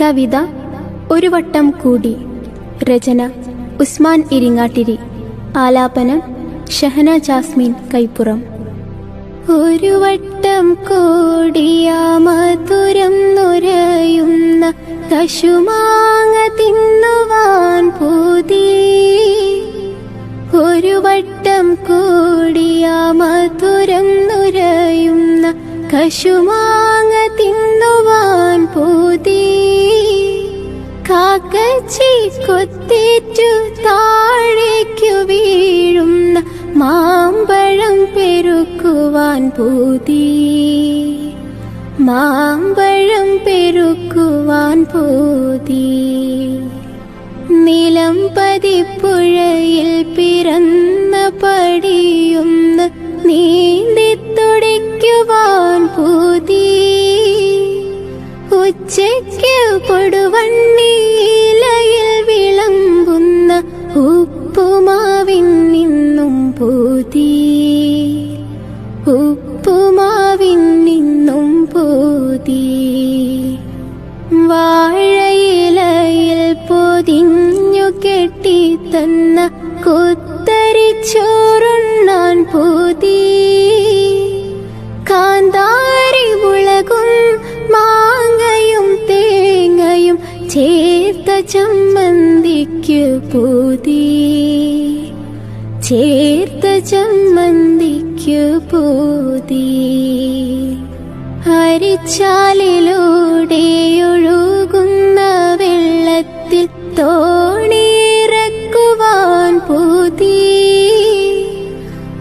കവിത ഒരു വട്ടം കൂടി. രചന ഉസ്മാൻ ഇരിങ്ങാട്ടിരി. ആലാപനം ഷഹന ജാസ്മിൻ കൈപ്പുറം. ഒരു വട്ടം കൂടിയാ മധുരം നുരയുന്ന കശുമാങ്ങ തിന്നുവാൻ പൂതി. ഒരു വട്ടം കൂടിയാ മധുരം നുരയുന്ന കശുമാങ്ങ തിന്നുവാൻ കൊത്തേറ്റു താഴേക്കു വീഴുന്ന മാമ്പഴം പെരുക്കുവാൻ പൂതി. മാമ്പഴം പെരുക്കുവാൻ പൂതി. നിലം പതിപ്പുഴയിൽ പിറന്ന പടിയുന്ന നീന്തി തുടയ്ക്കുവാൻ പൂതി. ഉച്ചയ്ക്ക് കൊടുവണ്ണിയിലയിൽ പൂതി വാഴയിലയിൽ പൊതിഞ്ഞു കെട്ടി തന്ന കുത്തരിച്ചോറുണ്ണാൻ പൂതി. കാന്താരി മുളകും മാങ്ങയും തേങ്ങയും ചേർത്ത ചമ്മന്തിക്കു പൂതി. ചേർത്ത ചമ്മന്തിക്കു പൂതി. ഹരിച്ചാലിലൂടെ ഒഴുകുന്ന വെള്ളത്തിൽ തോണിയിറക്കുവാൻ പൂതി.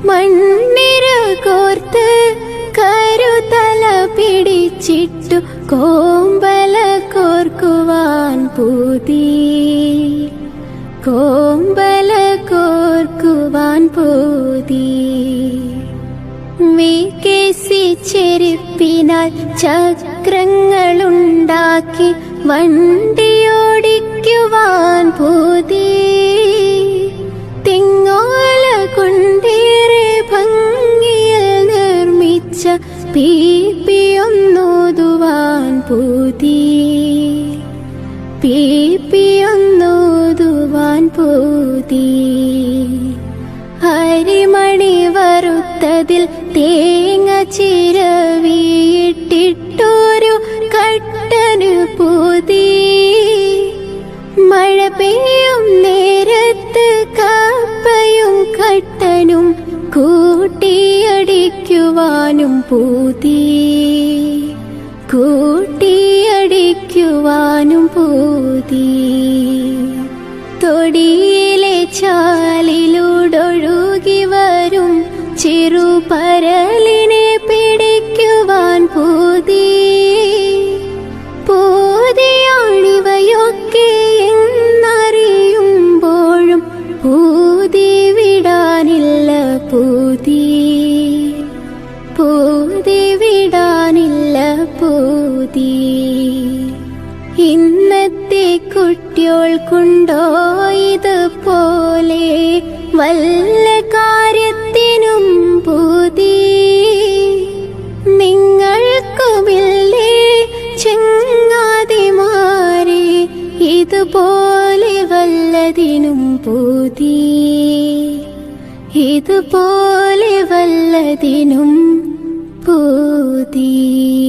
മണ്ണിര കോർത്ത് കരുതല പിടിച്ചിട്ടു കോമ്പല കോർക്കുവാൻ പൂതി. കോമ്പല കോർക്കുവാൻ പൂതി. വികസി ചെരുപ്പിനാൽ ചക്രങ്ങളുണ്ടാക്കി വണ്ടിയോടിക്കുവാൻ ഭൂതി തിങ്ങോല കൊണ്ടേറെ ഭംഗിയിൽ നിർമ്മിച്ച പീപ്പിയൊന്നോതുവാൻ ഭൂതി പീപ്പിയൊന്നോതുവാൻ പൂതി. വറുത്തതിൽ തേങ്ങ ചിരവിയിട്ടിട്ടൊരു കട്ടന് പൂതി. മഴ പെയ്യും നേരത്ത് കാപ്പയും കട്ടനും കൂട്ടിയടിക്കുവാനും പൂതി. കൂട്ടിയടിക്കുവാനും ചെറുപരലിനെ പിടിക്കുവാൻ പൂതി. പൂതിയാണിവയൊക്കെ എന്നറിയുമ്പോഴും പൂതി വിടാനില്ല പൂതി. പൂതി വിടാനില്ല പൂതി. ഇന്നത്തെ കുട്ടിയോൾക്കുണ്ടോ ഇതുപോലെ വല്ല കാര്യത്തിനും പൂതി. ഇതുപോലെ വല്ലതിനും പൂതി.